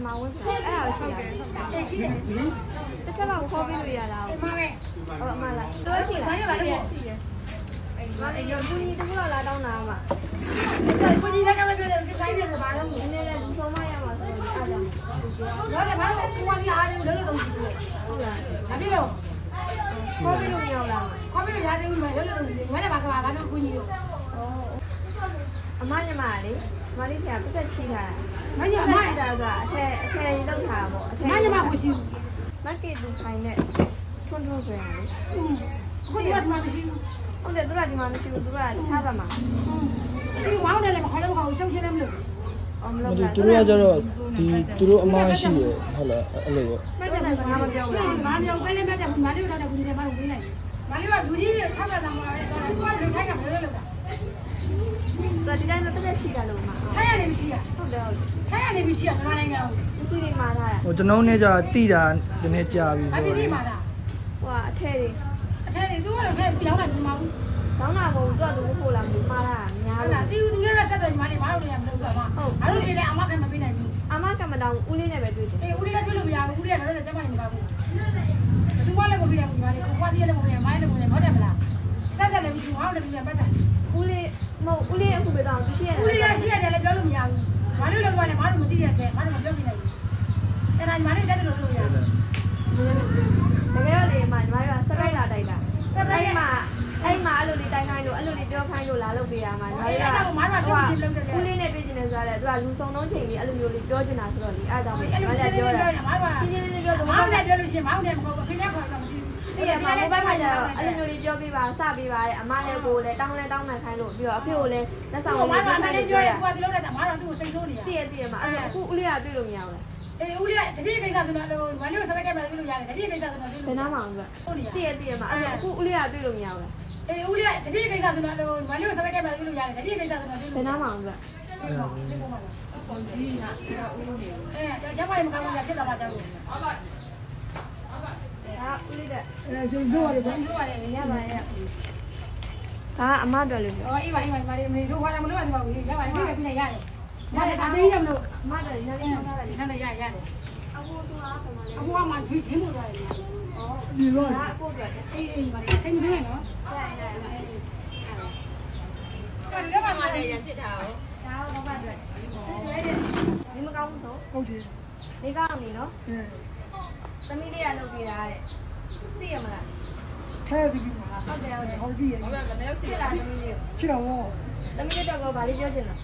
မဝင်းဆိုတာအဲ့ဒါကိုရှိတာအေးရှိတယ်တစ်ချက်လောက်ခေါ်ပြီးလို့ရတာအမပဲဟုတ်အမလားတို့ရှိလားဘာလဲဘာလဲရှိတယ်မလေးရောသူကြီးတခုလောက်လာတောင်းတာမှာကိုကြီးလည်းတော့ပြောတယ်ဒီဆိုင်နေဆိုဘာလို့နည်းနည်းလေးလူဆုံးမရမှာဆိုတော့အားကြောင့်တော့တယ်ဘာလို့ကိုကကြီးအားလုံးလုံးလုံးကြည့်တယ်ဟုတ်လားဘာဖြစ်လို့ခေါ်ပြီးလို့မရလားခေါ်ပြီးရသေးဘူးမလုံးလုံးကြည့်တယ်ငါလည်းဘာကဘာလို့ကိုကြီးလို့အမညမလေး မလေးဖျားပတ်သက်ချီထားမတာညမချီတာကအထက်အထက်ကြီးလောက်ထားတာပေါ့အထက်မညမကိုရှိဘူးမက်ကီတူခိုင်းနဲ့ထွန်းထွန်းဆိုရတယ်ကိုကြီးကမှမရှိဘူးဟုတ်တယ်သူကဒီမှာမရှိဘူးသူကတခြားဘက်မှာဒီမောင်းတယ်လည်းမခေါ်လည်းမခေါ်ဘူးရှုပ်ရှင်းတယ်မလို့အော်မမလုပ်သူဘူးသူတို့ကကြတော့ဒီသူတို့အမားရှိရဟုတ်လားအဲ့လိုပေါ့မက်ကလည်းစကားမပြောဘူးလားမာမြောင်ပဲလည်းမဲ့တယ်မာလေးတော့တဲ့ကိုကြီးလည်းမလုပ်ဘူးနိုင်မာလေးကလူကြီးထောက်ပါတာမှာပဲတော့ကိုကလူထိုက်ကဘယ်လိုလုပ်တာ သူဒီတိုင်းပဲပတ်သက်ချီတာလို့မှာထိုက်ရနေပြီရှိရဟုတ်တယ်ဟုတ်တယ်ထိုက်ရနေပြီရှိရမြန်မာနိုင်ငံကိုပစ္စည်းတွေမှာထားတာဟိုကျွန်တော်နဲ့ကြာတိတာဒီနေ့ကြာပြီဘာဆိုဖြစ်တော့စီမှာလားဟိုကအထက်တွေအထက်တွေသူကတော့ထဲပြောင်းလာပြီမဟုတ်ဘူးခေါင်းနာဘုံသူကသူမဖို့လာဘူးမှားတာများဟုတ်လို့လားတီးသူလည်းဆက်တော့ညီမလေးမတို့လည်းမလုပ်ဘူးအမအားလုံးလည်းအမကမပေးနိုင်ဘူးအမကမတောင်ဦးလေးနဲ့ပဲတွေ့တယ်အေးဦးလေးကတွေ့လို့မရဘူးဦးလေးကတော့လည်းကျမကြီးမကဘူးသူကလည်းမပေးရဘူးညီမလေးကိုကွာတီးလည်းမပေးရမိုင်းလည်းမပေးရဟုတ်တယ်မလားဆက်ဆက်လည်းမရှိဘူးဟောင်းလည်းပြန်ပတ်တယ် ဦးလေးမဟုတ်ဦးလေးအခုပဲတောင်သူရှိရတယ်ဦးလေးကရှိရတယ်လည်းပြောလို့မရဘူးမလို့လည်းပြောလည်းမတို့မသိရတဲ့မတို့မပြောပြနိုင်ဘူးအဲ့ဒါညီမလေးတက်တယ်လို့လို့ရတယ်တကယ်တော့လေမညီမတို့ကစပရိုက်လာတိုက်တာအဲ့မှာအဲ့မှာအဲ့လိုလေးတိုက်ခိုင်းလို့အဲ့လိုလေးပြောခိုင်းလို့လာလုပ်ပေးရမှာညီမတို့ကဦးလေးနဲ့တွေ့ကျင်နေဆိုရတယ်သူကလူစုံလုံးချိန်လေးအဲ့လိုမျိုးလေးပြောချင်တာဆိုတော့လေအဲ့ဒါကြောင့်ပဲအဲ့ညီလိုမရှလည်းင်းပြောပြောရတာတာမတို့ကပြင်းပြင်းလေးပြောတော့မောင်းလည်းပြောလို့ရှိရင်မောင်းတယ်မဟုတ်ဘူးဖိနေခေါ်တော့မ သိဘူးဒီကမှာမိုဘိုင်းမှာကျတော့အဲ့လိုမျိုးလေးပြောပြပါစပေးပါတဲ့အမလည်းကိုလည်းတောင်းလဲတောင်းမှန်ခိုင်းလို့ပြီးတော့အဖေကိုလည်းလက်ဆောင်ဟိုလေးမတို့အမလည်းပြောရင်ကိုကဒီလိုနဲ့မတို့သူ့ကိုစိတ်ဆိုးနေရတည့်ရတည့်ရမှာအဲ့အခုဦးလေးကတွေ့လို့မရဘူးလားအေးဦးလေးတပည့်ကိစ္စဆိုတော့ဝမ်းလေးကိုစပက်ကဲမှာပြုလို့ရတယ်တပည့်ကိစ္စဆိုတော့ပြုဘယ်လို့နားမှာလဲဟုတ်နေရတည့်ရတည့်ရမှာအဲ့အခုဦးလေးကတွေ့လို့မရဘူးလားအေးဦးလေးတပည့်ကိစ္စဆိုတော့ဝမ်းလေးကိုစပက်ကဲမှာပြုလို့ရတယ်တပည့်ကိစ္စဆိုတော့ပြုဘလို့ယ်နားမှာလဲအဲကျမရေမကောင်းဘူးဖြစ်တော့မှကြောက်လို့ဒါ ဦးလေးတဲ့အဲဆိုတော့ရတယ်ဘယ်လိုရလဲရပါရဲ့ဒါအမတော်လို့ပြောအော်အေးပါအေးပါမလေးမေတို့ဘာလဲမလို့ရပါဘူးရပါတယ်ပြည့်ပြည့်ရတယ်ရတယ်ဒါသိရမလို့အမတော်လည်းလည်းဆောင်းထားတယ်ဒီနေ့ရရတယ်အခုဆိုတာကမှလည်းအခုကမှဒီချင်းလို့ရတယ်ဒီတော့ဒါအခုတော့အေးအေးပါလေစိတ်မနေနော်ဆိုင်တယ်အဲ့ဒါကမှလည်းရဖြစ်တာကိုဒါတော့ဘာအတွက်ရတယ်ဒီမကောင်းဘူးဆိုဟုတ်တယ်နေကောင်းနေနော်အဲ သမီးလေးကလုပ်ပြတာတဲ့သိရမလားထဲဒီမှာဟုတ်တယ်ဟုတ်တယ်ဟုတ်ပြီရဖြစ်လာသမီးလေးချစ်တော့သမီးလေးတော့ကဘာလေးပြောချင်လဲ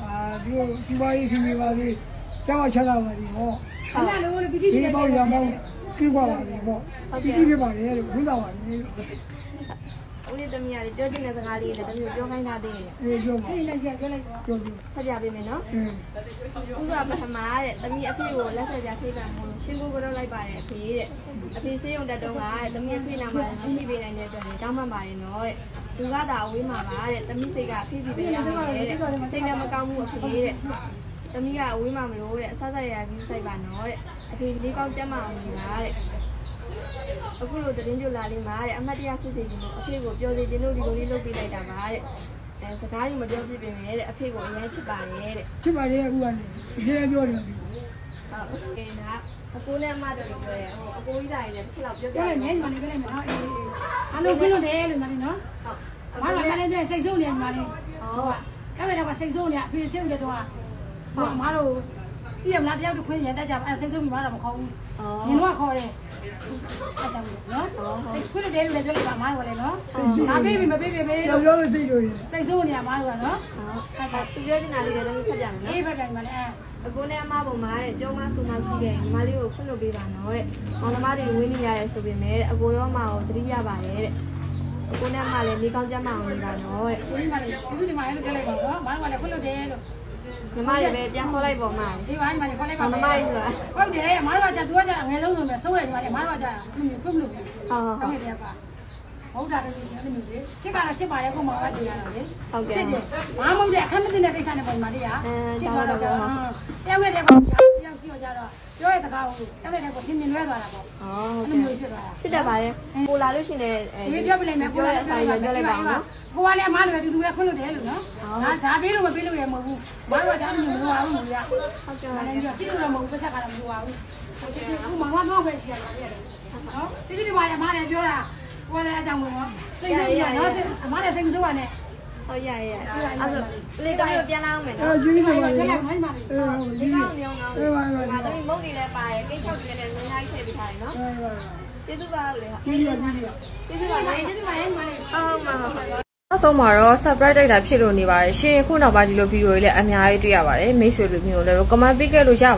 အာဒီလိုစီပွားရေးရှင်ပြပါစေကျောင်းချလာပါဒီဟောခဏလုံးလို့ပစ္စည်းဒီတွေပေါ့ရမောင်းကြည့်ပါပါဒီပေါ့ဒီကြည့်ပြပါလေလို့ဝင်တော့ပါလေ ဦးလေးသမီးကလေပြောချင်တဲ့စကားလေးနဲ့သမီးကိုပြောခိုင်းထားသေးတယ်အေးကြောပါဒီလည်းရပြလိုက်တော့ကြောပြီဖတ်ပြပေးမယ်နော်အင်းဥစွာပထမတဲ့သမီးအဖေကိုလက်ဆက်ပြထိတာမို့ရှင်းကိုကတော့လိုက်ပါတယ်အဖေတဲ့အဖေစေးရုံတက်တုံးကတဲ့သမီးအဖေနာမှာမရှိပေးနိုင်တဲ့အတွက်လေတောင်းမှန်ပါတယ်နော်တဲ့သူကသာအဝေးမှာပါတဲ့သမီးစိတ်ကအဖေစီပဲရမယ်တဲ့စိတ်နဲ့မကောင်းဘူးအဖေတဲ့သမီးကအဝေးမှာမလို့တဲ့အဆဆက်ရရပြီးစိုက်ပါနော်တဲ့အဖေလေးကောင်းကြမ်းမအောင်နေတာတဲ့ အခုလိုတရင်ပြလာလေးမှာတဲ့အမတ်တရားဖြစ်စေခြင်းလို့အဖေကိုပြောစေခြင်းလို့ဒီလိုလေးလုပ်ပေးလိုက်တာပါတဲ့အဲစကားကြီးမပြောပြပြင်မယ်တဲ့အဖေကိုအရင်ချစ်ပါတယ်တဲ့ချစ်ပါလေအခုကနေဒီလိုပြောတယ်ပြီဟုတ်ကဲ့နာအကိုနဲ့အမတော်လို့ပြောရဲဟိုအကိုကြီးတိုင်းလည်းတစ်ချက်လောက်ပြောပြပြောလိုက်ငယ်ညီမလေးပြလိုက်မယ်နော်အေးအားလုံးပြလို့တယ်လို့မလေးနော်ဟုတ်မတော်မလေးပြစိတ်ဆိုးနေညီမလေးဟုတ်ပါကဲတော့စိတ်ဆိုးနေအဖေစိတ်နေတော့ဟိုမတော် ပြရမလားတယောက်တစ်ခွင်းရတက်ကြအဲစိတ်ဆိုးပြီးမတော့မခေါ်ဘူးအော်ညီတော့ခေါ်တယ်အဲ့ဒါနော်ခွင့်တယ်လို့လည်းပြောလိုက်ပါမတော်လည်းနော်ငါပေးပြီမပေးပြီပေးပြောပြောလို့စိတ်တို့ရစိတ်ဆိုးနေရမှာတော့နော်ဟုတ်ကဲ့သူပြောနေတာလေးလည်းသမီးဖတ်ကြမယ်အေးနော်ဖက်တယ်ညီမလေးအဲအကိုနဲ့အမပုံမှာတဲ့ပြောမဆိုမရှိတဲ့ညီမလေးကိုခွင့်လို့ပေးပါနော်တဲ့မောင်နှမတွေဝင်းနေရတယ်ဆိုပေမဲ့အကိုရောမအောင်သတိရပါတယ်တဲ့အကိုနဲ့အမလည်းနေကောင်းကြမ်းမအောင်နေပါနော်တဲ့ကိုကြီးမလေးဒီဒီမှာလည်းပြောလိုက်ပါတော့မတော်လည်းခွင့်လို့တယ်လို့ ညီမတွေပဲပြန်ခေါ်လိုက်ပါမှာဒီမှာညီမလေးခေါ်လိုက်ပါမောင်နှမကြီးဆိုတာဟုတ်တယ်မတော်ကကြာသူကကြာငယ်လုံးဆိုမဲ့ဆုံးရတယ်ညီမလေးမတော်ကြာခွင့်ခွင့်လို့ဟုတ်ဟုတ်ဟုဟုတ်တ်ကဲ့ပါဟုတ်တာတည်းရှင်လည်းမျိုးလေချစ်ကတော့ချစ်ပါတယ်ကိုမောင်ကတည်ရတော့လေချစ်တယ်ဘာမှမဟုတ်တဲ့အခက်မသိတဲ့ကိစ္စနဲ့ပုံမှန်လေးရဖြစ်သွားတော့ကြာတယောက်နဲ့တယောက်တယောက်ရှိတော့ကြတော့ပြောရစကားကိုတက်လိုက်တဲ့ကိုပြင်းပြင်းလွဲသွားတာပေါ့ဟောအဲ့လိုမျိုးဖြစ်သွားတာဖြစ်တတ်ပါတယ်ပိုလာလို့ရှိရင်လည်းဒီပြောပြလိုက်မယ်ကိုလည်းအတိုင်းပြောလိုက်ပါအောင်နော်ကိုကလည်းအမားတွေတူတူပဲခွင့်လို့တယ်လို့နော် ဒါဒါပေးလို့မပေးလို့ရမဟုတ်ဘူးဘာလို့ဒါမှမဟုတ်ဘူးမလို့ရဟုတ်ကဲ့ဒါလည်းရှိလို့မဟုတ်ဘူးပတ်သက်ကတော့မလိုပါဘူးအခုမမတော့ပဲရှိရတယ်နော်ဒီဒီမှာအမားလည်းပြောတာကိုလည်းအကြောင်းလို့နော်စိတ်ကြီးရနော်အမားလည်းစိတ်မဆိုးပါနဲ့ဟုတ်ရရအဲ့ဒါလေတမီးတို့ပြန်လာအောင်မယ်အဲနော်ကြီးနေပါခလေက်လိုက်မှန်းပါလေအဲဒီကောင်းညောင်းတော့အေးပါပါဒါတမီးမုတ်တွေလည်းပါတယ်ကိတ်ချုပ်တွေလည်းနင်းလိုက်ထည့်ပေးထားတယ်နော်အေးပါကျေးဇူးပါလေဟုတ်ကြီးရကြီးရကျေးဇူးဒီပါမှာလေဒီမှာရေးမှာလေဟုတ်မှာဟုတ်မှာ နောက်ဆုံးမှာတော့ surprise တိုက်တာဖြစ်လို့နေပါတယ်ရှင်ခုနောက်ပိုင်းဒီလိုဗီဒီယိုတွေလည်းအများကြီးတွေ့ရပါတယ်မိတ်ဆွေလူမျိုးလည်း comment ပေးခဲ့လို့ရပါ